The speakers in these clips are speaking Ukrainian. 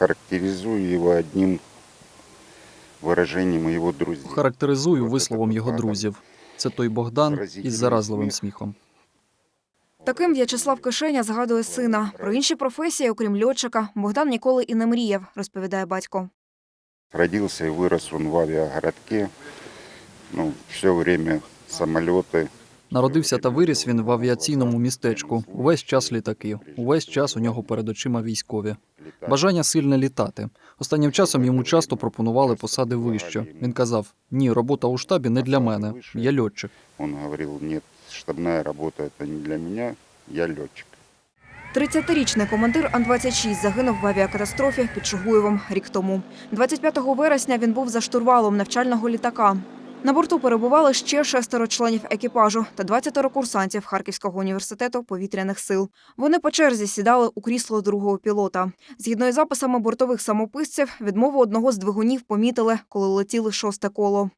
охарактеризую его одним выражением его друзей. Характеризую висловом його друзів. Це той Богдан із заразливим сміхом. Таким В'ячеслав Кишеня згадує сина. Про інші професії, окрім льотчика, Богдан ніколи і не мріяв, розповідає батько. Родился и вырос он в авиагородке. Ну, все время самолеты. Народився та виріс він в авіаційному містечку. Увесь час літаки, увесь час у нього перед очима військові. Бажання сильне літати. Останнім часом йому часто пропонували посади вище. Він казав: ні, робота у штабі не для мене. Я льотчик. Он говорил, нет, штабная работа это не для меня, я летчик. 30-річний командир Ан-26 загинув в авіакатастрофі під Чугуєвом рік тому. 25 вересня він був за штурвалом навчального літака. На борту перебували ще шестеро членів екіпажу та 20 курсантів Харківського університету повітряних сил. Вони по черзі сідали у крісло другого пілота. Згідно із записами бортових самописців, відмову одного з двигунів помітили, коли летіли шосте коло.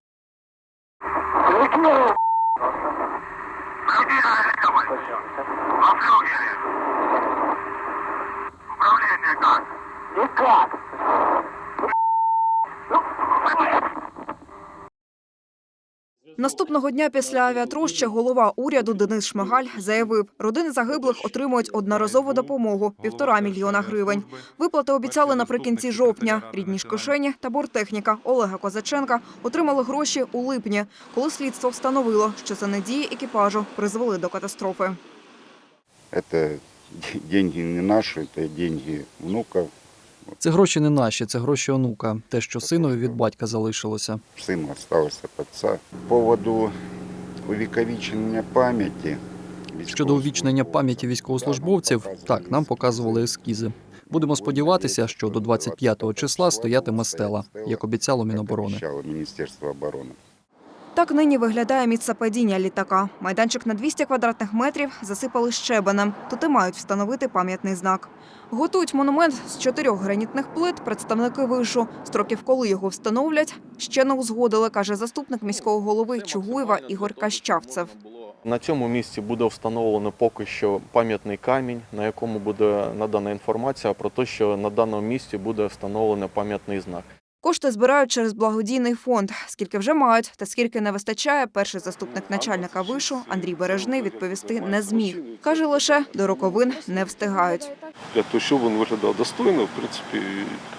Наступного дня після авіатрощі голова уряду Денис Шмигаль заявив, родини загиблих отримують одноразову допомогу – півтора мільйона гривень. Виплати обіцяли наприкінці жовтня. Рідні ж кишені та борттехніка Олега Козаченка отримали гроші у липні, коли слідство встановило, що це недії екіпажу призвели до катастрофи. Де- деньги не наши, это деньги внуков. Це гроші не наші, це гроші онука. Те, що синові від батька залишилося. Сын остался от отца. По поводу увековечения памяти. Щодо увічнення пам'яті військовослужбовців, так нам показували ескізи. Будемо сподіватися, що до 25 числа стоятиме стела, як обіцяло Міноборони. Так нині виглядає місце падіння літака. Майданчик на 200 квадратних метрів засипали щебенем. Тут і мають встановити пам'ятний знак. Готують монумент з чотирьох гранітних плит представники вишу. Строків, коли його встановлять, ще не узгодили, каже заступник міського голови Чугуєва Ігор Кащавцев. На цьому місці буде встановлено поки що пам'ятний камінь, на якому буде надана інформація про те, що на даному місці буде встановлено пам'ятний знак. Кошти збирають через благодійний фонд. Скільки вже мають та скільки не вистачає, перший заступник начальника вишу Андрій Бережний відповісти не зміг. Каже лише до роковин не встигають. Для того, щоб він виглядав достойно, в принципі,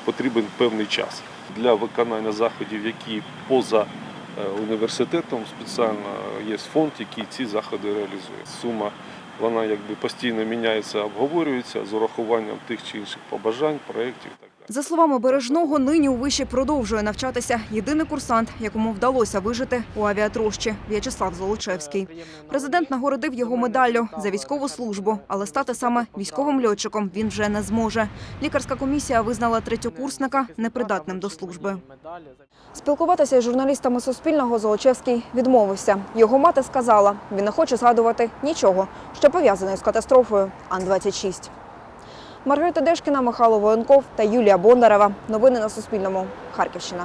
потрібен певний час для виконання заходів, які поза е, університетом спеціально є фонд, який ці заходи реалізує. Сума вона якби постійно міняється, обговорюється з урахуванням тих чи інших побажань, проєктів. За словами Бережного, нині у виші продовжує навчатися єдиний курсант, якому вдалося вижити у авіатрощі – В'ячеслав Золочевський. Президент нагородив його медаллю за військову службу, але стати саме військовим льотчиком він вже не зможе. Лікарська комісія визнала третьокурсника непридатним до служби. Спілкуватися із журналістами Суспільного Золочевський відмовився. Його мати сказала, він не хоче згадувати нічого, що пов'язане з катастрофою Ан-26. Маргарита Дешкіна, Михайло Воєнков та Юлія Бондарева. Новини на Суспільному. Харківщина.